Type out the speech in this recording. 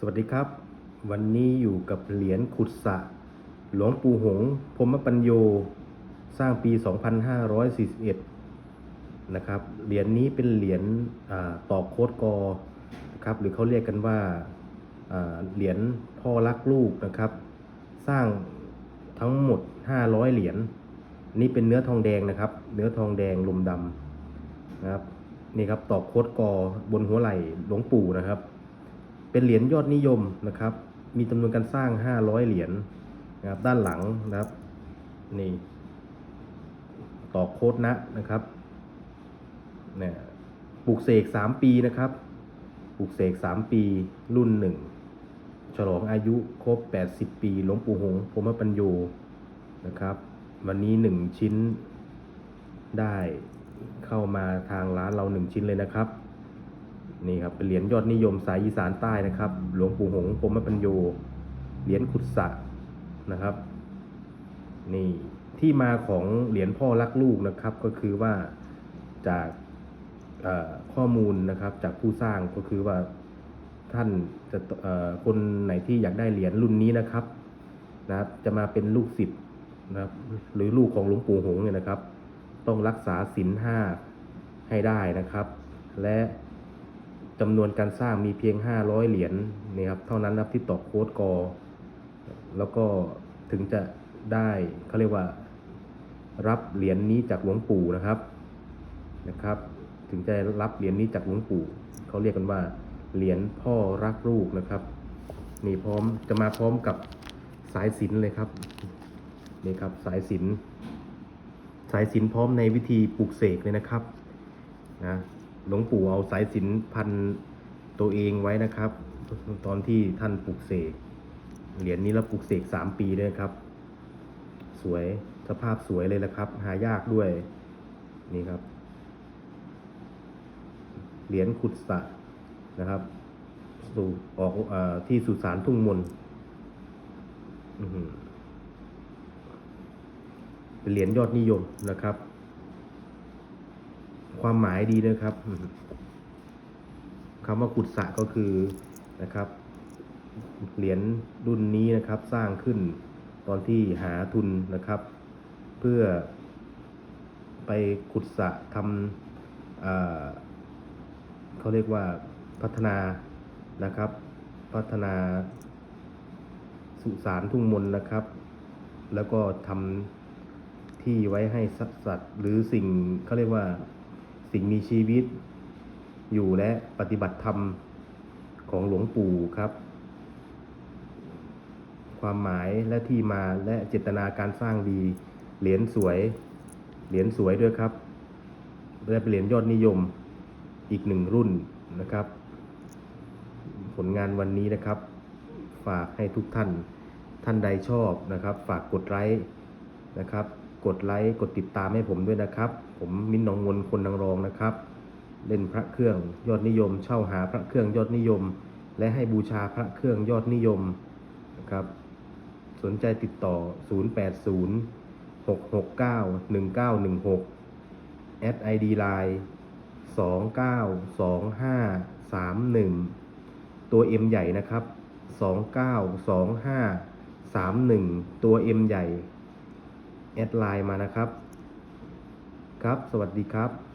สวัสดีครับ วันนี้อยู่กับเหรียญขุดสระหลวงปู่หงพรมปัญโย สร้างปี 2541 นะครับ เหรียญนี้เป็นเหรียญอาตอกโคดกอนะครับ หรือเขาเรียกกันว่าเหรียญพ่อรักลูกนะครับ สร้างทั้งหมด 500 เหรียญนี่เป็นเนื้อทองแดงนะครับ เนื้อทองแดงลมดำนะครับ นี่ครับตอกโคดกอบนหัวไหล่หลวงปู่นะครับ เป็นเหรียญยอดนิยมนะครับ มีจำนวนการสร้าง 500 เหรียญนะครับด้านหลังนะครับนี่ต่อโคดนะนะครับเนี่ยปลูกเสก 3 ปีนะครับปลูกเสก 3 ปีรุ่นหนึ่งฉลองอายุครบ 80 ปีหลวงปู่หงพรมปัญโยนะครับ วันนี้ 1 ชิ้นได้เข้ามาทางร้านเรา 1 ชิ้นเลยนะครับ นี่ครับเป็นเหรียญยอดนิยมสายอีสานใต้นะครับ หลวงปู่หงส์พรมปัญโยเหรียญขุดสะนะครับ นี่ที่มาของเหรียญพ่อรักลูกนะครับ ก็คือว่าจากข้อมูลนะครับจากผู้สร้างก็คือว่าท่านจะคนไหนที่อยากได้เหรียญรุ่นนี้นะครับนะครับจะมาเป็นลูกศิษย์นะครับ หรือลูกของหลวงปู่หงส์เนี่ยนะครับ ต้องรักษาศีลห้าให้ได้นะครับ และ จำนวนการสร้างมีเพียง 500 เหรียญนี่ครับเท่านั้นนะครับที่ตอกโค้ดกอ แล้วก็ถึงจะได้เขาเรียกว่ารับเหรียญนี้จากหลวงปู่นะครับนะครับ ถึงจะรับเหรียญนี้จากหลวงปู่เขาเรียกกันว่าเหรียญพ่อรักลูกนะครับ นี่พร้อมจะมาพร้อมกับสายสินเลยครับนี่ครับสายสินสายสินพร้อมในวิธีปลูกเสกเลยนะครับนะ หลวงปู่เอาสายสิญจนพันตัวเองไว้นะครับ ตอนที่ท่านปลูกเสกเหรียญนี้เราปลูกเสกสามปีด้วยครับ สวยสภาพสวยเลยละครับ หายากด้วยนี่ครับเหรียญขุดสะนะครับ สู่ออกอที่สุสานทุ่งมนเป็นเหรียญยอดนิยมนะครับ ความหมายดีนะครับคำว่าขุดสระก็คือนะครับ เหรียญรุ่นนี้นะครับสร้างขึ้นตอนที่หาทุนนะครับ เพื่อไปขุดสะทำเขาเรียกว่าพัฒนานะครับ พัฒนาสุสานทุ่งมนนะครับ แล้วก็ทำที่ไว้ให้สัตว์หรือสิ่งเขาเรียกว่า สิ่งมีชีวิต อยู่และปฏิบัติธรรมของหลวงปู่ครับ ความหมายและที่มาและเจตนาการสร้างดี เหรียญสวย เหรียญสวยด้วยครับและเป็นเหรียญยอดนิยมอีกหนึ่งรุ่นนะครับ ผลงานวันนี้นะครับ ฝากให้ทุกท่านท่านใดชอบนะครับ ฝากกดไลค์นะครับ กดไลค์กดติดตามให้ผมด้วยนะครับ ผมมิ้นท์หนองมนคนนางรองนะครับ เล่นพระเครื่องยอดนิยม เช่าหาพระเครื่องยอดนิยม และให้บูชาพระเครื่องยอดนิยมนะครับ สนใจติดต่อ 080 669 1916 แอด ID Line 292531 ตัว M ใหญ่นะครับ 292531 ตัว M ใหญ่ แอดไลน์มานะครับ ครับ สวัสดีครับ